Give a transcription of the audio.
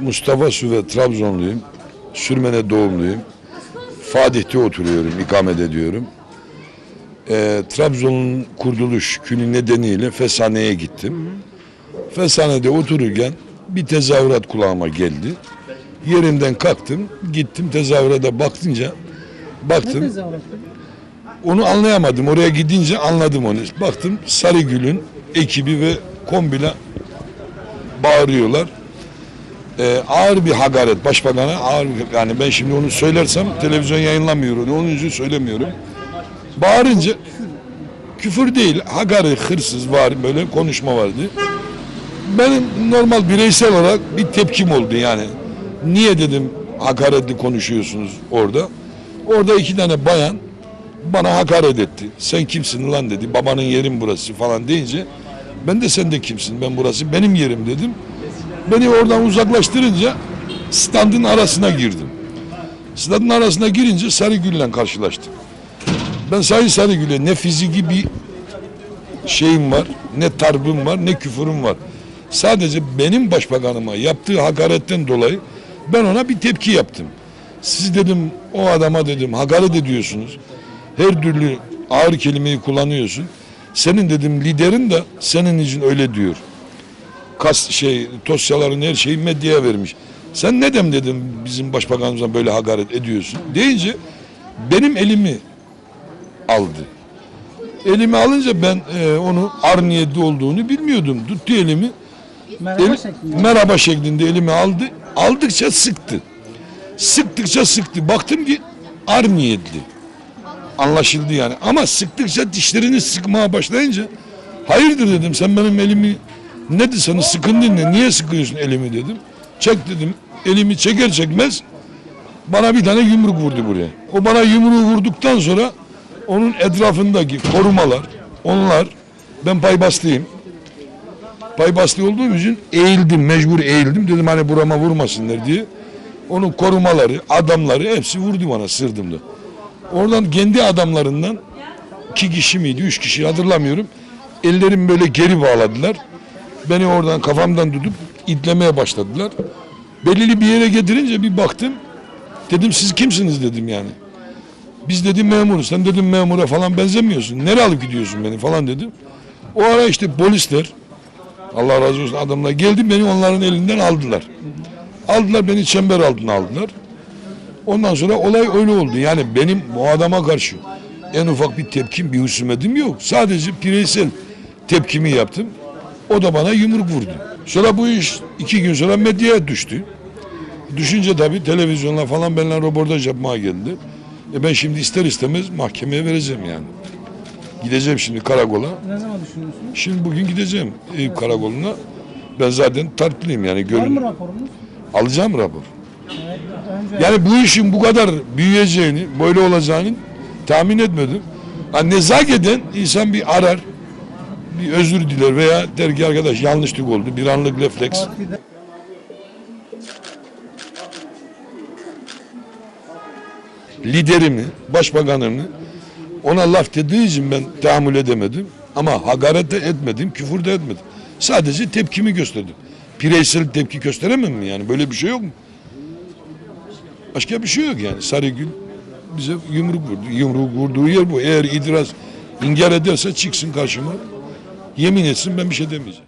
Mustafa Süve Trabzonluyum. Sürmene doğumluyum. Fatih'te oturuyorum, ikamet ediyorum. Ee, Trabzon'un kurtuluş günü nedeniyle Fesane'ye gittim. Fesane'de otururken bir tezahürat kulağıma geldi. Yerimden kalktım, gittim tezahürata baktınca baktım. Onu anlayamadım. Oraya gidince anladım onu. Baktım Sarıgül'ün ekibi ve kombine bağırıyorlar. Ee, ağır bir hakaret başbakana ağır yani ben şimdi onu söylersem televizyon yayınlamıyor onu onun için söylemiyorum. Bağırınca küfür değil hakaret hırsız var böyle konuşma vardı. Benim normal bireysel olarak bir tepkim oldu yani. Niye dedim hakaretli konuşuyorsunuz orada. Orada iki tane bayan bana hakaret etti. Sen kimsin lan dedi. Babanın yerim burası falan deyince ben de sen de kimsin? Ben burası benim yerim dedim. Beni oradan uzaklaştırınca standın arasına girdim. Standın arasına girince Sarıgül'le karşılaştım. Ben Sayın Sarıgül'e ne fiziki bir şeyim var, ne tarbım var, ne küfürüm var. Sadece benim başbakanıma yaptığı hakaretten dolayı ben ona bir tepki yaptım. Siz dedim o adama dedim hakaret ediyorsunuz. Her türlü ağır kelimeyi kullanıyorsun. Senin dedim liderin de senin için öyle diyor. Kas şey dosyaların her şeyi medyaya vermiş. Sen neden dedim bizim başbakanımıza böyle hakaret ediyorsun deyince benim elimi aldı. Elimi alınca ben e, onu ar niyetli olduğunu bilmiyordum. Tuttu elimi. Merhaba El- şeklinde. merhaba şeklinde elimi aldı. Aldıkça sıktı. Sıktıkça sıktı. Baktım ki ar niyetli. Anlaşıldı yani. Ama sıktıkça dişlerini sıkmaya başlayınca hayırdır dedim sen benim elimi ne sana sıkındın ne niye sıkıyorsun elimi dedim. Çek dedim. Elimi çeker çekmez bana bir tane yumruk vurdu buraya. O bana yumruğu vurduktan sonra onun etrafındaki korumalar onlar ben pay bastıyım. Pay bastı olduğum için eğildim, mecbur eğildim. Dedim hani burama vurmasınlar diye. Onun korumaları, adamları hepsi vurdu bana sırdımda. Oradan kendi adamlarından iki kişi miydi, üç kişi hatırlamıyorum. Ellerimi böyle geri bağladılar. Beni oradan kafamdan tutup itlemeye başladılar. Belirli bir yere getirince bir baktım. Dedim siz kimsiniz dedim yani. Biz dedim memuruz. Sen dedim memura falan benzemiyorsun. Nereye alıp gidiyorsun beni falan dedim. O ara işte polisler Allah razı olsun adamlar geldi beni onların elinden aldılar. Aldılar beni çember altına aldılar. Ondan sonra olay öyle oldu. Yani benim bu adama karşı en ufak bir tepkim, bir husumetim yok. Sadece bireysel tepkimi yaptım. O da bana yumruk vurdu. Sonra bu iş iki gün sonra medyaya düştü. Düşünce tabii televizyonla falan benimle röportaj yapmaya geldi. E ben şimdi ister istemez mahkemeye vereceğim yani. Gideceğim şimdi karakola. Ne zaman düşünüyorsunuz? Şimdi bugün gideceğim Eyüp Karakolu'na. Ben zaten tartlıyım yani. Var mı raporunuz? alacağım rapor. Evet, önce Yani bu işin bu kadar büyüyeceğini, böyle olacağını tahmin etmedim. Yani nezaketen insan bir arar, bir özür diler veya der ki arkadaş yanlışlık oldu, bir anlık refleks. liderimi, başbakanımı ona laf dediği için ben tahammül edemedim. Ama hakaret de etmedim, küfür de etmedim. Sadece tepkimi gösterdim. Bireysel tepki gösteremem mi yani? Böyle bir şey yok mu? Başka bir şey yok yani. Sarıgül bize yumruk vurdu. Yumruk vurduğu yer bu. Eğer itiraz inkar ederse çıksın karşıma. Yemin etsin ben bir şey demeyeceğim.